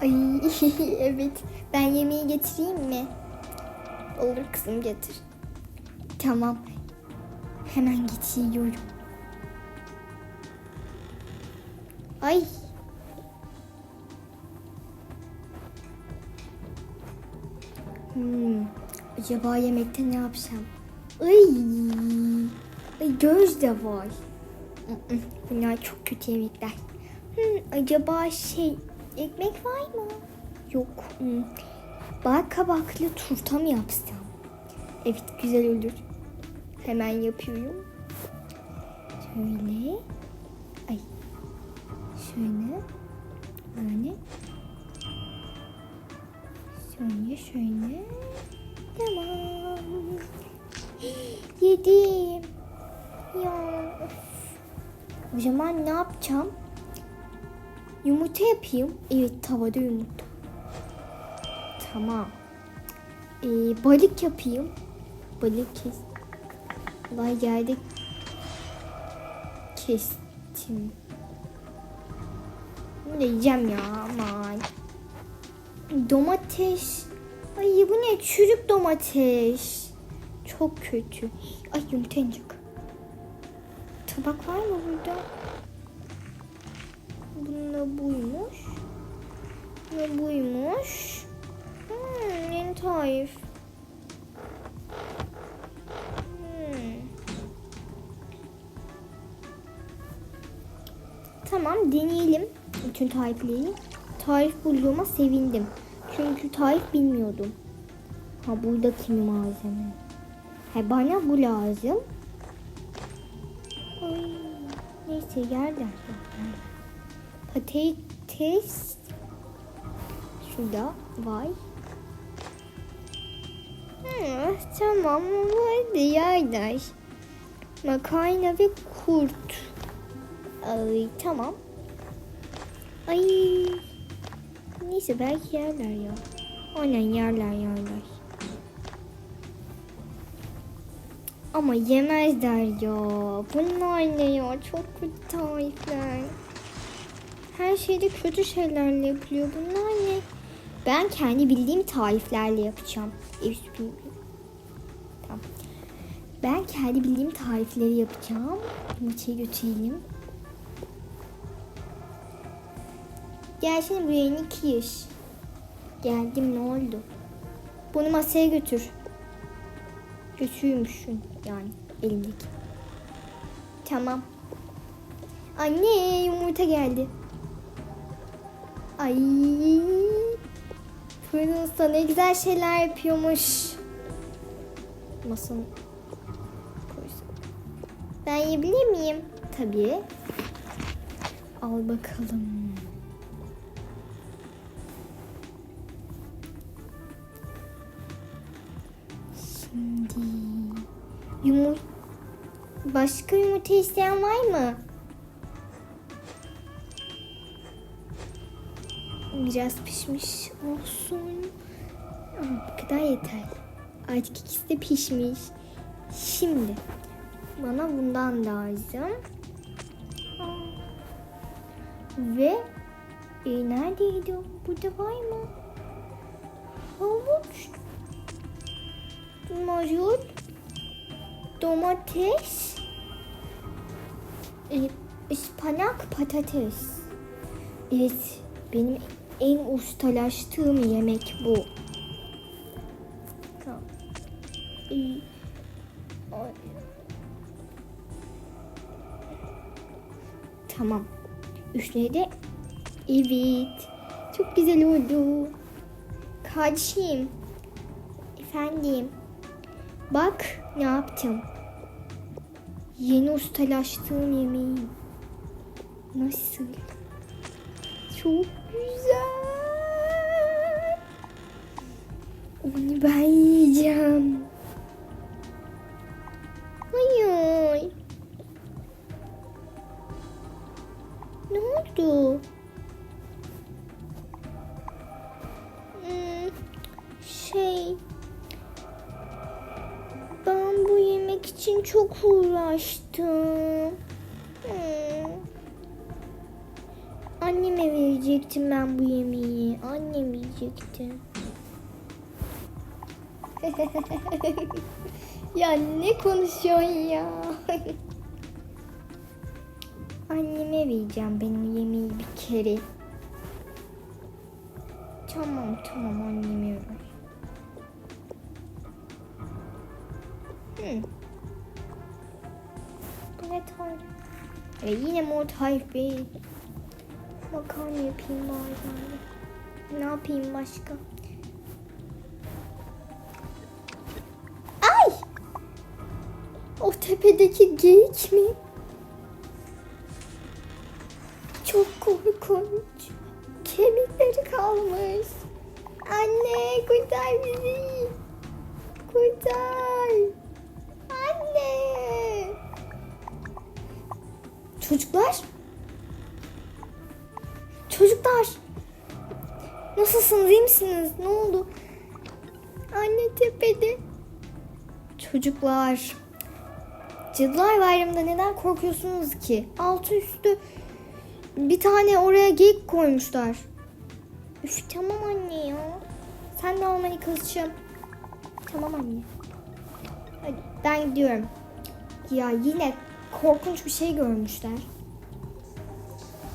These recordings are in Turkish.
Ay evet. Ben yemeği getireyim mi? Olur kızım getir. Tamam. Hemen getiriyorum. Ay. Hmm. Acaba yemekte ne yapsam? Ay. Ay göz de var. Bunlar çok kötü yemekler. Hmm, acaba şey ekmek var mı? Yok. Hmm. Bal kabaklı turta mı yapsam? Evet güzel olur. Hemen yapıyorum. Şöyle. Ay. Şöyle. Böyle. Şöyle şöyle. Tamam. Yedim. Ya. O zaman ne yapacağım? Yumurta yapayım. Evet tavada yumurta. Tamam. Ee, balık yapayım. Balık kes. Vay yerde kestim. Bunu da yiyeceğim ya aman. Domates. Ay bu ne çürük domates. Çok kötü. Ay yumurta. Tabak var mı burada? Bunda buymuş. Ve buymuş. Hmm, yeni tarif. Hmm. Tamam deneyelim. Bütün tarifleri. Tarif bulduğuma sevindim. Çünkü tarif bilmiyordum. Ha burada kimi malzeme? He bana bu lazım. Ay, neyse yerler. Patates şurada var. Hı, tamam hadi yerler. Makarna ve kurt. Ay tamam. Ay. Neyse belki yerler ya. Aynen yerler yerler. Ama yemezler ya. Bunlar ne ya? Çok kötü tarifler. Her şeyde kötü şeylerle yapılıyor. Bunlar ne? Ben kendi bildiğim tariflerle yapacağım. Süpürge. Tamam. Ben kendi bildiğim tarifleri yapacağım. Yumurtayı götürelim. Gel şimdi buraya Nikiş. Geldim ne oldu? Bunu masaya götür. Götürüyormuşsun yani elimdeki. Tamam. Anne yumurta geldi. Ay. Fırın usta ne güzel şeyler yapıyormuş. Masanın koysun. Ben yiyebilir miyim? Tabii. Al bakalım. Şimdi yumur başka yumurta isteyen var mı? Biraz pişmiş olsun. Ama bu kadar yeter. Artık ikisi de pişmiş. Şimdi bana bundan lazım. Ve e, neredeydi? Burada var mı? Havuç. Marul. Domates. E, ıspanak patates. Evet. Benim en ustalaştığım yemek bu. Tamam. Üstüne de evet. Çok güzel oldu. Kardeşim. Efendim. Bak ne yaptım. Yeni ustalaştığım yemeğim. Nasıl? Çok güzel. Onu ben yiyeceğim. Yiyecekti. ya ne konuşuyorsun ya? Anneme vereceğim benim yemeği bir kere. Tamam tamam anneme ver. Bu ne tarif? E yine mor tarif be. Makarna yapayım bari. Ne yapayım başka? Ay! O tepedeki geyik mi? Çok korkunç. Kemikleri kalmış. Anne kurtar bizi. Kurtar. Anne. Çocuklar. Çocuklar. Nasılsınız iyi misiniz? Ne oldu? Anne tepede. Çocuklar. Cadılar Bayramı'nda neden korkuyorsunuz ki? Altı üstü bir tane oraya geyik koymuşlar. Üf tamam anne ya. Sen de olmayı kızcığım. Tamam anne. Hadi ben gidiyorum. Ya yine korkunç bir şey görmüşler.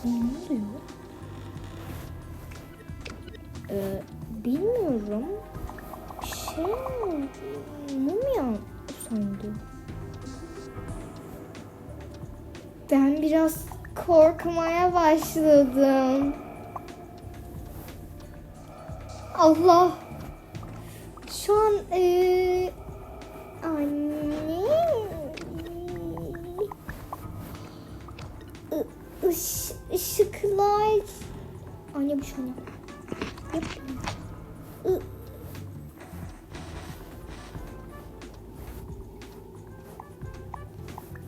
Ne oluyor? Ee, bilmiyorum. Şey mumya sandı. Ben biraz korkmaya başladım. Allah. Şu an eee anne I- ış, ışıklar anne bu şu an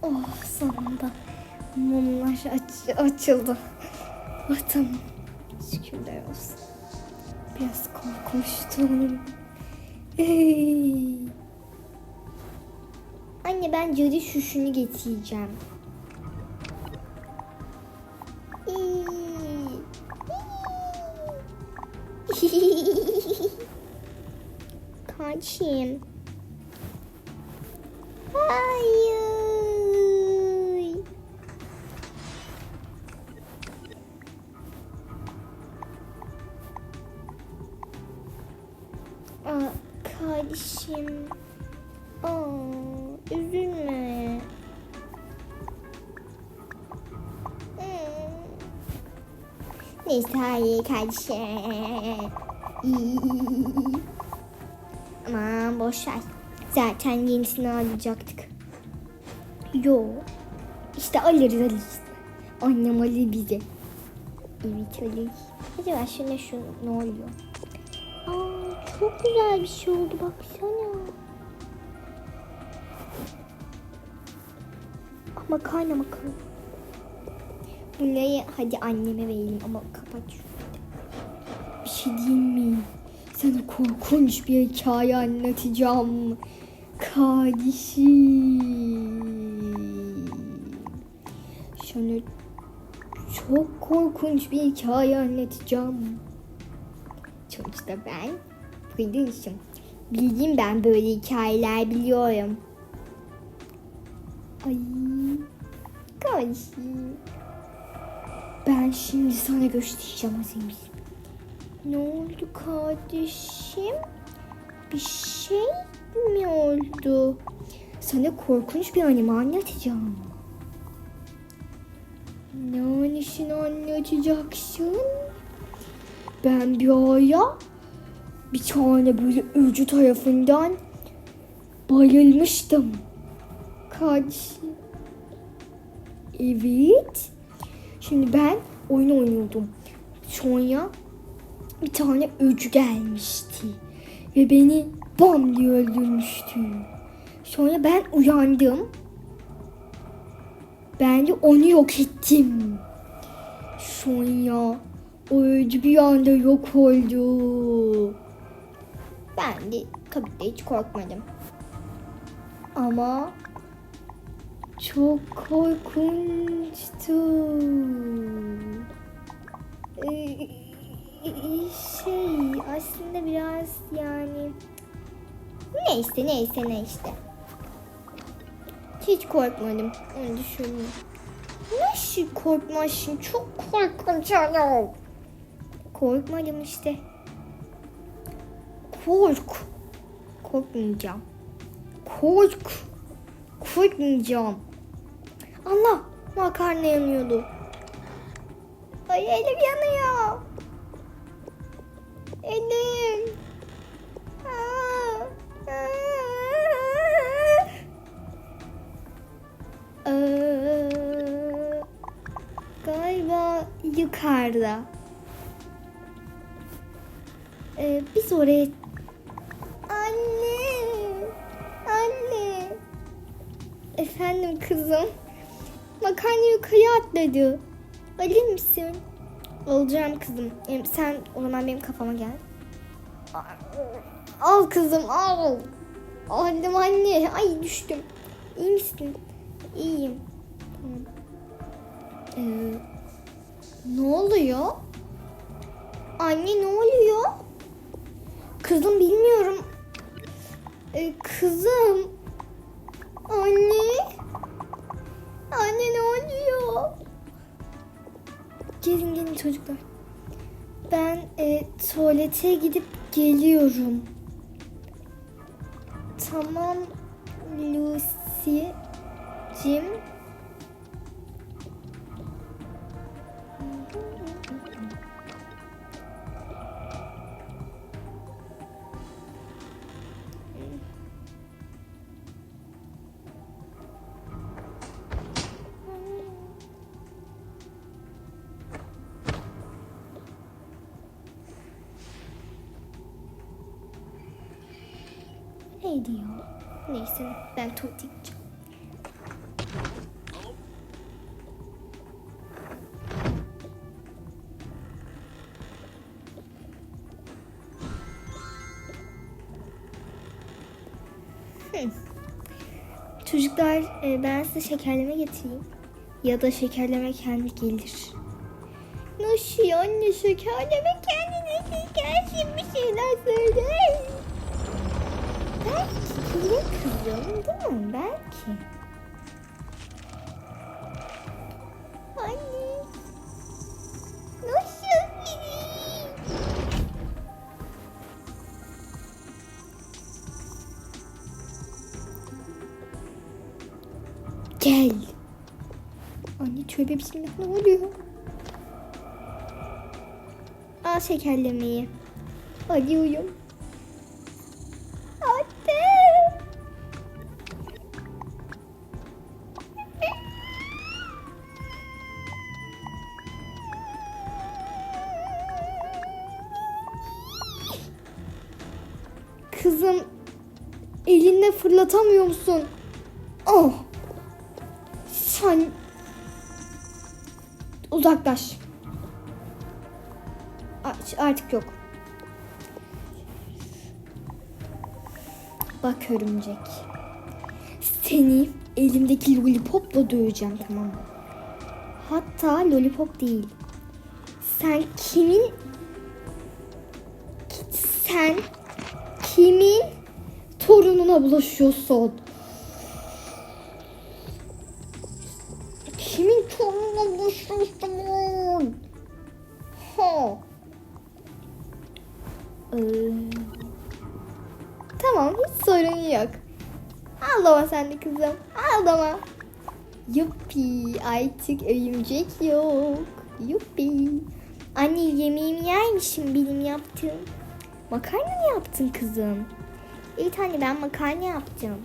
Oh sonunda mumlar aç, açıldı. Ah tamam. Şükürler olsun. Biraz korkmuştum. Anne ben cadı şuşunu getireceğim. Kaçayım. Hayır. Aa, kardeşim. Aa, üzülme. Hmm. Neyse hayır kardeşim. Ver. Zaten yenisini alacaktık. Yo. İşte alırız alırız. Annem alır bize. Evet alır. Acaba şuna şu ne oluyor? Aa, çok güzel bir şey oldu baksana. Ama karnıma kal. Bunları hadi anneme verelim ama kapat şunu. Bir şey diyeyim mi? Sana korkunç bir hikaye anlatacağım. Kardeşim. Sana çok korkunç bir hikaye anlatacağım. Sonuçta ben Prince'im. Bildiğim ben böyle hikayeler biliyorum. Ay. Kardeşim. Ben şimdi sana göstereceğim Aziz. Ne oldu kardeşim? Bir şey mi oldu? Sana korkunç bir anime anlatacağım. Ne annesini anlatacaksın? Ben bir ara bir tane böyle öcü tarafından bayılmıştım. Kardeşim. Evet. Şimdi ben oyun oynuyordum. Sonra bir tane öcü gelmişti. Ve beni bam diye öldürmüştü. Sonra ben uyandım. Ben de onu yok ettim. Sonra o öcü bir anda yok oldu. Ben de tabii de hiç korkmadım. Ama çok korkunçtu. Ee, şey aslında biraz yani neyse neyse ne işte. Hiç korkmadım. Onu düşündüm. Nasıl korkmazsın? Çok korkunç adam. Korkmadım işte. Kork. Korkmayacağım. Kork. Korkmayacağım. Allah makarna yanıyordu. Ay elim yanıyor. Elim. Galiba yukarıda. Ee, biz oraya... Anne! Anne! Efendim kızım. Makarna yukarıya atladı. Alır mısın? Alacağım kızım. Sen o zaman benim kafama gel. Al kızım al. Aldım anne. Ay düştüm. İyi misin? İyiyim. Ee, ne oluyor? Anne ne oluyor? Kızım bilmiyorum. Ee, kızım. Anne. Anne ne oluyor? Gelin gelin çocuklar. Ben e, tuvalete gidip geliyorum. Tamam Lucy. Jim. Ne diyor? Neyse ben gideceğim. Hı. Çocuklar e, ben size şekerleme getireyim. Ya da şekerleme kendi gelir. Nasıl anne şekerleme kendine gelsin bir şeyler söyle. Belki gelir kızım değil mi? Belki. Anne. Nasıl biri? Gel. Anne tövbe bismillah ne oluyor? Al şekerlemeyi. Alıyorum. Musun? Oh. Sen uzaklaş. Artık yok. Bak örümcek. Seni elimdeki lollipopla döveceğim tamam mı? Hatta lollipop değil. Sen kimin sen kimin torununa bulaşıyorsun? Kimin torununa bulaşıyorsun? Ha. Ee, tamam hiç sorun yok. Ağlama sen de kızım. Ağlama. Yuppi artık örümcek yok. Yuppi. Anne yemeğimi yer misin benim yaptığım? Makarna mı yaptın kızım? Evet anne ben makarna yaptım.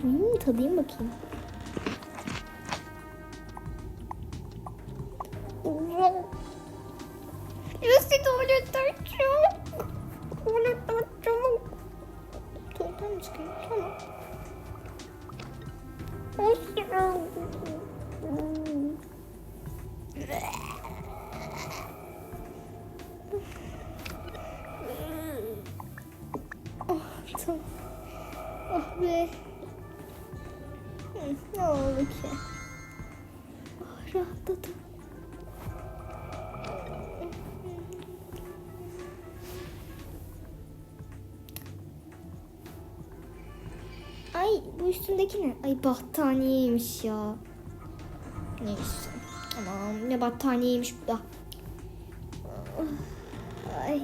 Hmm, tadayım bakayım. Nasıl tuvaletten çok? Tuvaletten çok. Tuvaletten mi çıkayım? Tamam. Oh, oldu ki? Oh, rahatladım. Ay bu üstündeki ne? Ay battaniyeymiş ya. Neyse. Tamam ne battaniyeymiş bu da. Ah, ay.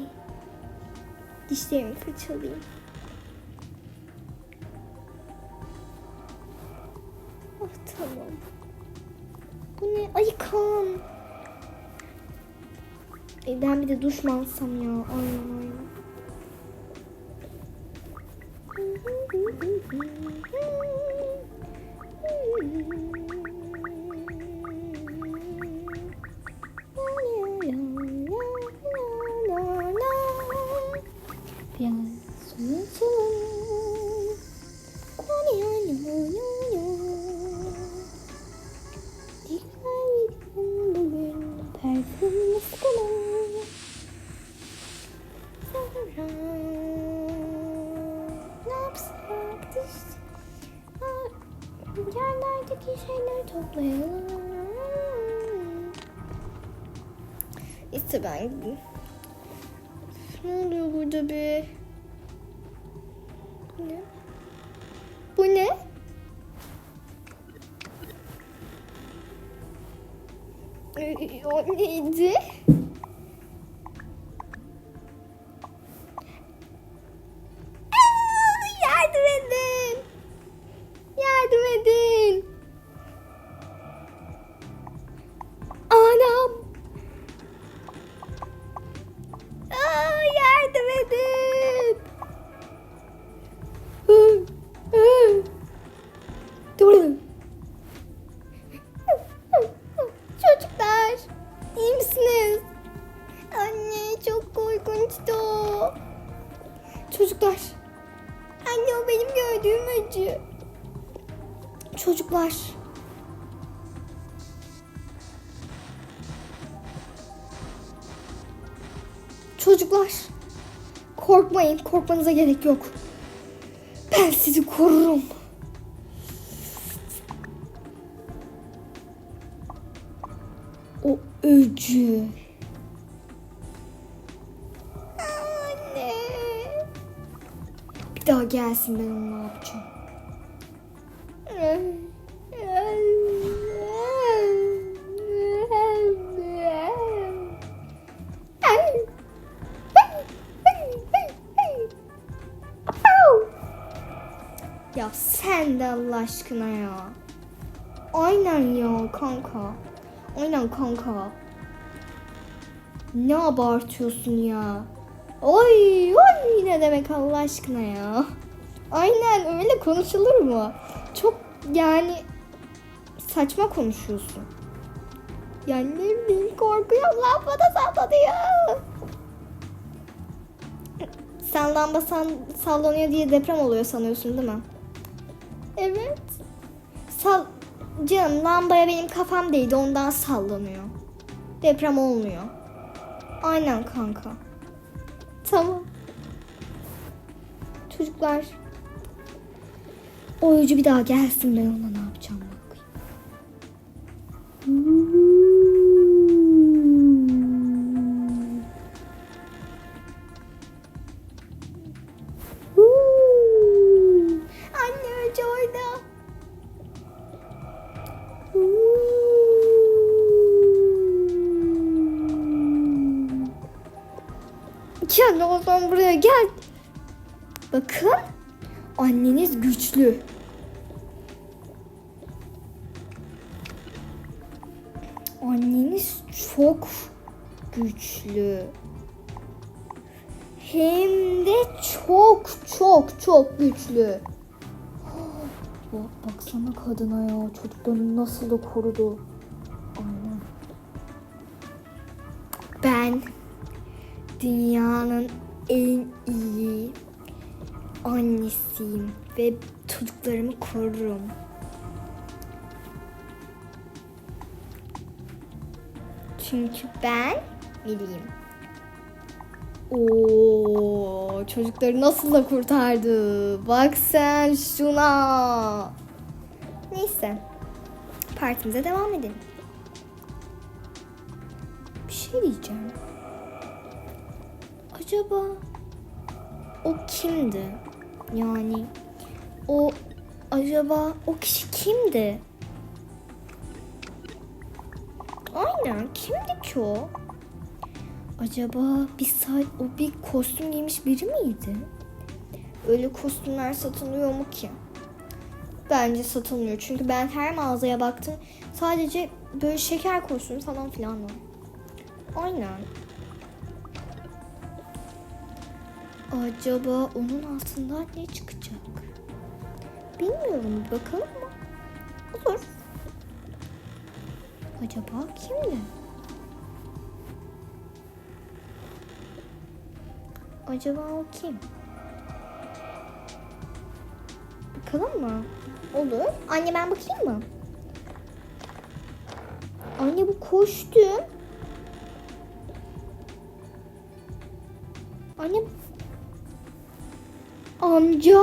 Dişlerimi fırçalayayım. E, ben bir de duş mu alsam ya? Aynen aynen. Biraz Ee, O neydi? Çocuklar. Korkmayın. Korkmanıza gerek yok. Ben sizi korurum. O öcü. Anne. Bir daha gelsin ben onu ne yapacağım? Allah aşkına ya. Aynen ya kanka. Aynen kanka. Ne abartıyorsun ya? Oy oy ne demek Allah aşkına ya? Aynen öyle konuşulur mu? Çok yani saçma konuşuyorsun. Ya ne bileyim korkuyorum lamba da sallanıyor. Sen lamba sallanıyor diye deprem oluyor sanıyorsun değil mi? Evet. Sal Canım lambaya benim kafam değdi ondan sallanıyor. Deprem olmuyor. Aynen kanka. Tamam. Çocuklar. Oyuncu bir daha gelsin ben ona ne yapacağım bakayım. Anneniz çok güçlü. Hem de çok çok çok güçlü. Bak, baksana kadına ya çocuklarını nasıl da korudu. Aynen. Ben dünyanın en iyi annesiyim ve çocuklarımı korurum. Çünkü ben bileyim. Oo, çocukları nasıl da kurtardı. Bak sen şuna. Neyse. Partimize devam edelim. Bir şey diyeceğim. Acaba o kimdi? Yani o Acaba o kişi kimdi? Aynen kimdi ki o? Acaba bir saat o bir kostüm giymiş biri miydi? Öyle kostümler satılıyor mu ki? Bence satılmıyor. Çünkü ben her mağazaya baktım. Sadece böyle şeker kostümü falan filan var. Aynen. Acaba onun altından ne çıkacak? Bilmiyorum. Bakalım mı? Olur. Acaba kimdi? Acaba o kim? Bakalım mı? Olur. Anne ben bakayım mı? Anne bu kostüm. Anne amca.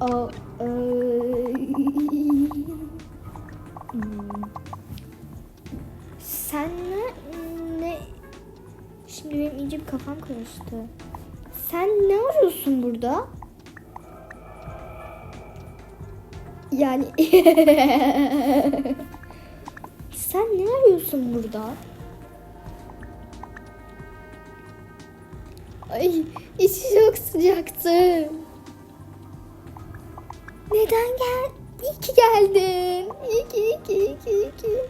Aa, e, Sen ne, ne? Şimdi benim iyice bir kafam karıştı. Sen ne arıyorsun burada? Yani sen ne arıyorsun burada? Ay içi çok sıcaktı. Neden gel? Geldin. İyi ki, iyi ki, iyi ki, iyi ki.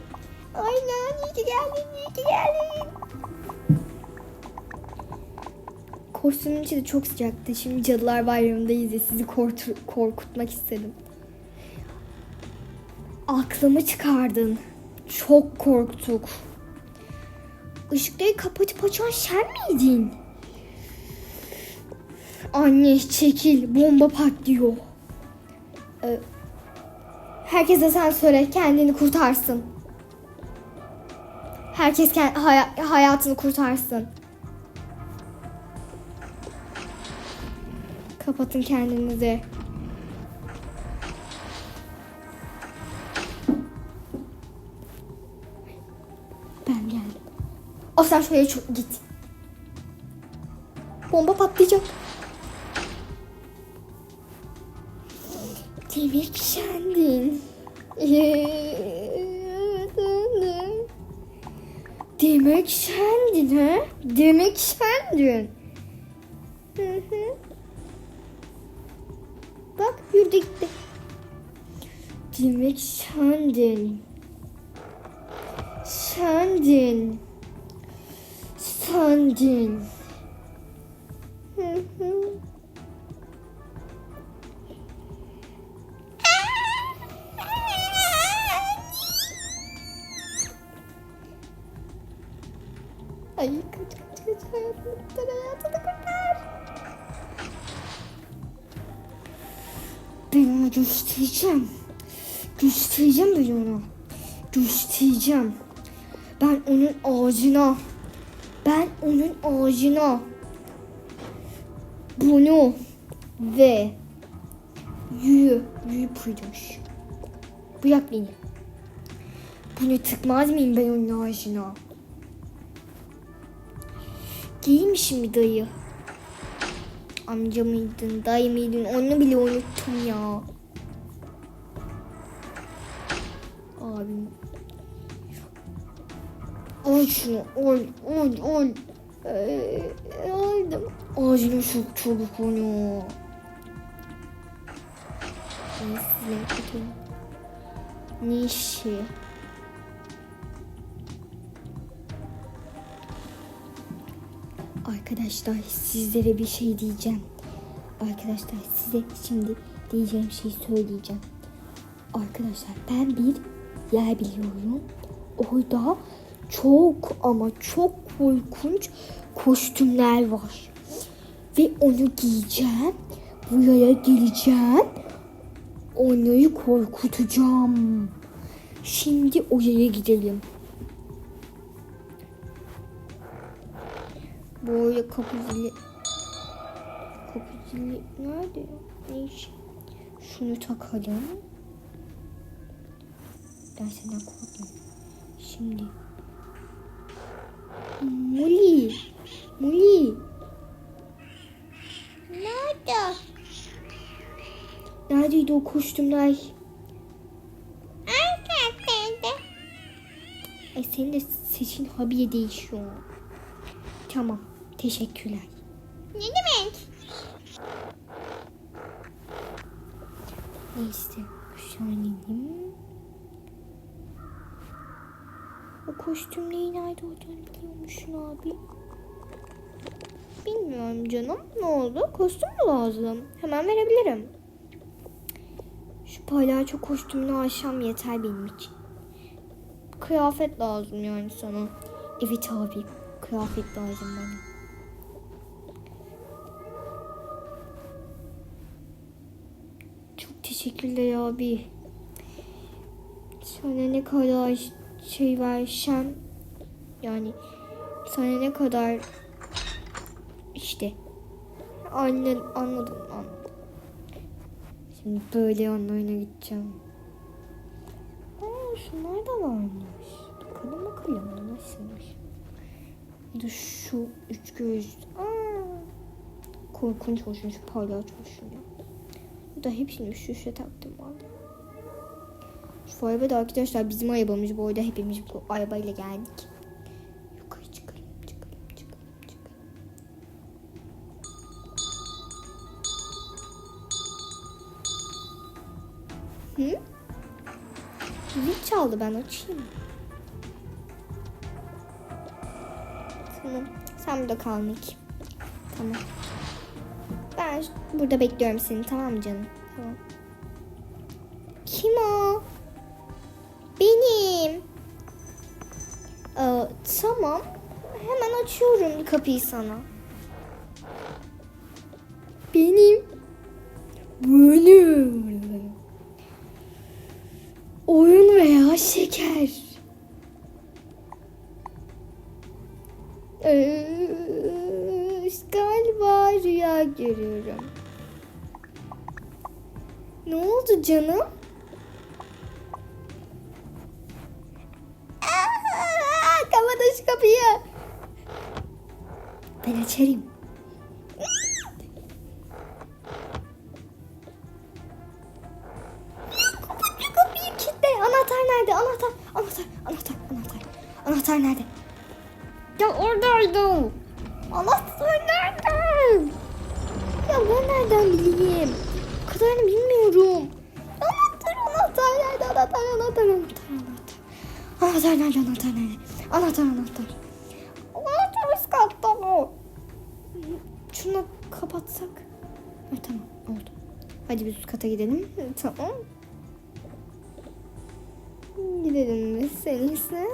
Aynen iyi ki geldin, iyi ki geldin. Kostümün içi de çok sıcaktı. Şimdi Cadılar Bayramı'ndayız ya sizi korkutmak istedim. Aklımı çıkardın. Çok korktuk. Işıkları kapatıp açan sen miydin? Anne çekil bomba patlıyor. Ee, herkese sen söyle kendini kurtarsın. Herkes kend- hay- hayatını kurtarsın. Kapatın kendinizi. Ben geldim. O sen şöyle çok git. Bomba patlayacak. Demek sendin. Demek sendin ha? Demek hı. Bak yürüdü gitti. Demek sendin. Sendin. Sendin. Hı hı. Ay kaç kaç kaç hayatını kurtar. Ben onu göstereceğim. Göstereceğim ben onu. Göstereceğim. Ben onun ağzına. Ben onun ağzına. Bunu ve yü yü paylaş. Bırak beni. Bunu tıkmaz mıyım ben onun ağzına? Giymişim mi dayı? Amca mıydın, dayı mıydın onu bile unuttum ya. Abim. Al şunu, al, al, al. Ee, aldım. Ağzını çok çabuk onu. Ben bakayım. Ne işi? Arkadaşlar sizlere bir şey diyeceğim. Arkadaşlar size şimdi diyeceğim şeyi söyleyeceğim. Arkadaşlar ben bir yer biliyorum. Orada çok ama çok korkunç kostümler var. Ve onu giyeceğim. Buraya geleceğim. Onları korkutacağım. Şimdi oraya gidelim. Böyle kapı zili... Kapı zili nerede? Ne iş? Şunu takalım. Ben senden korkmuyorum. Şimdi. Muli. Muli. Nerede? Nerede o kostümler? Ay senin de sesin habiye değişiyor. Tamam. Teşekkürler. Ne demek? Neyse. İneyim. O kostüm neyin nerede olduğunu biliyormuşsun abi. Bilmiyorum canım. Ne oldu? Kostüm mü lazım? Hemen verebilirim. Şu palyaço kostümünü aşam yeter benim için. Kıyafet lazım yani sana. Evet abi. Kıyafet lazım bana. Çok teşekkürler abi. Sana ne kadar şey versem yani sana ne kadar işte annen anladım anladım. Şimdi böyle yanlarına gideceğim. Aa, şunlar da varmış. Bakalım bakalım nasılmış. Bir de şu üç göz. Aa, korkunç olsun şu palyaço ya. Bu da hepsini üst üste taktım valla. Şu araba da arkadaşlar bizim arabamız. Bu arada hepimiz bu arabayla geldik. Yukarı çıkalım, çıkalım, çıkalım, çıkalım. Hı? Zil çaldı ben açayım. Tamam. Sen burada kal Nick. Tamam. Ben burada bekliyorum seni tamam mı canım? Tamam. Kim o? Benim. Ee, tamam. Hemen açıyorum kapıyı sana. Benim. Benim. Oyun veya şeker. Ee, rüya görüyorum. Ne oldu canım? Aa, Kapat şu kapıyı. Ben açarım. Kapat şu kapıyı kilitle. Anahtar nerede? Anahtar, anahtar, anahtar, anahtar. Anahtar nerede? Ya oradaydı. Anahtar nerede? Ya ben nereden bileyim? O kadarını bilmiyorum. Anahtar, anahtar nerede? Anahtar, anahtar, anahtar, anahtar. Anahtar nerede? Anahtar nerede? Anahtar, anahtar. Anahtar üst katta o. Şunu kapatsak. Ha, tamam oldu. Hadi biz üst kata gidelim. Tamam. Gidelim biz senisi.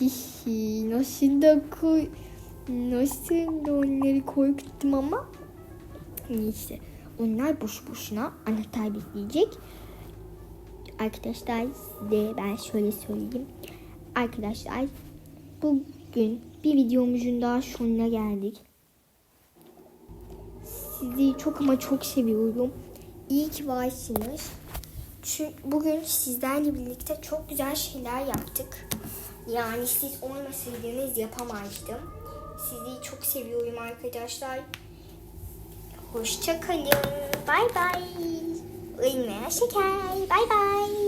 Hihi nasıl da koy nasıl onları korkuttum ama neyse onlar boş boşuna anahtar bekleyecek. Arkadaşlar size ben şöyle söyleyeyim. Arkadaşlar bugün bir videomuzun daha sonuna geldik. Sizi çok ama çok seviyorum. İyi ki varsınız. Çünkü bugün sizlerle birlikte çok güzel şeyler yaptık. Yani siz olmasaydınız yapamazdım. Sizi çok seviyorum arkadaşlar. Hoşça kalın. Bay bay. Ölmeyen şeker. Bay bay.